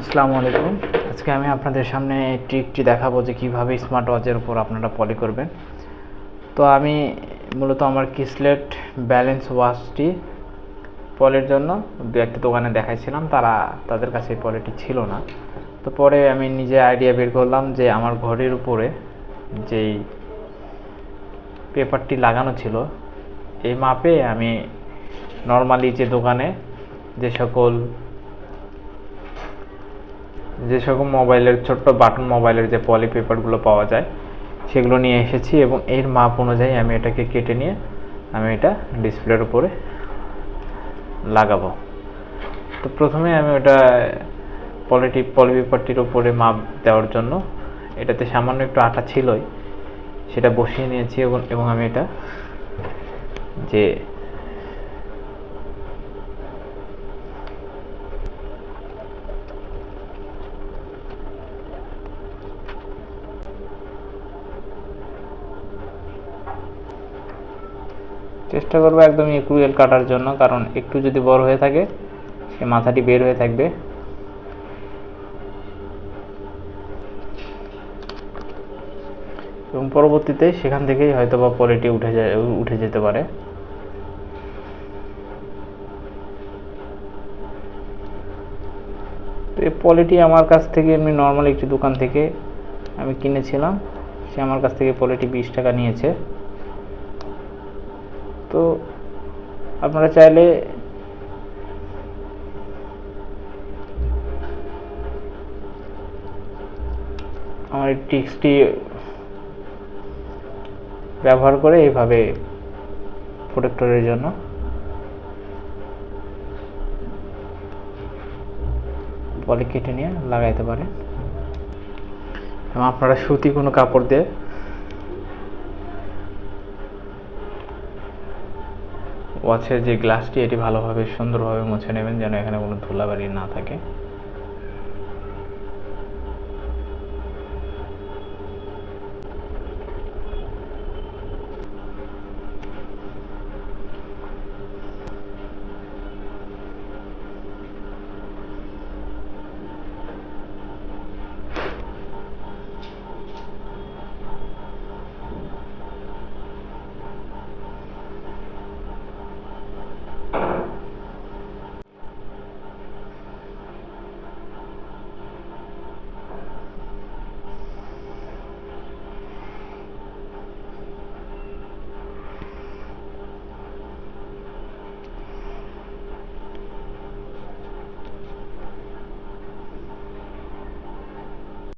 আসসালামু আলাইকুম। আজকে আমি আপনাদের সামনে ট্রিকটি দেখাবো যে কীভাবে স্মার্ট ওয়াচের উপর আপনারা পলি করবেন। তো আমি মূলত আমার কিসলেট ব্যালেন্স ওয়াচটি পলের জন্য দু একটি দোকানে দেখাইছিলাম, তারা তাদের কাছে এই পলিটি ছিল না। তো পরে আমি নিজে আইডিয়া বের করলাম যে আমার ঘরের উপরে যেই পেপারটি লাগানো ছিল, এই মাপে আমি নর্মালি যে দোকানে যে সকল যে সকল মোবাইলের, ছোট্ট বাটন মোবাইলের যে পলি পেপারগুলো পাওয়া যায়, সেগুলো নিয়ে এসেছি এবং এর মাপ অনুযায়ী আমি এটাকে কেটে নিয়ে আমি এটা ডিসপ্লের উপরে লাগাবো। তো প্রথমে আমি ওটা পলিটি, পলি পেপারটির উপরে মাপ দেওয়ার জন্য এটাতে সামান্য একটু আটা ছিলই, সেটা বসিয়ে নিয়েছি এবং এবং আমি এটা যে চেষ্টা করব একদম ইকুয়াল কাটার জন্য, কারণ একটু যদি বড় হয়ে থাকে, সে মাথাটি বের হয়ে থাকবে। এবং পরবর্তীতে সেখান থেকেই হয়তো বা পলিটি উঠে যায়, উঠে যেতে পারে। তো এই পলিটি আমার কাছ থেকে, এমনি নর্মাল একটি দোকান থেকে আমি কিনেছিলাম। সে আমার কাছ থেকে পলিটি বিশ টাকা নিয়েছে। তো আপনারা চাইলে আমার এই টিক্সটি ব্যবহার করে এইভাবে প্রোটেক্টরের জন্য। পলি কেটে নিয়ে লাগাইতে পারেন। এবং আপনারা সুতি কোনো কাপড় দিয়ে ওয়াচের যে গ্লাসটি এটি ভালোভাবে সুন্দরভাবে মুছে নেবেন যেন এখানে কোনো ধুলাবালি না থাকে।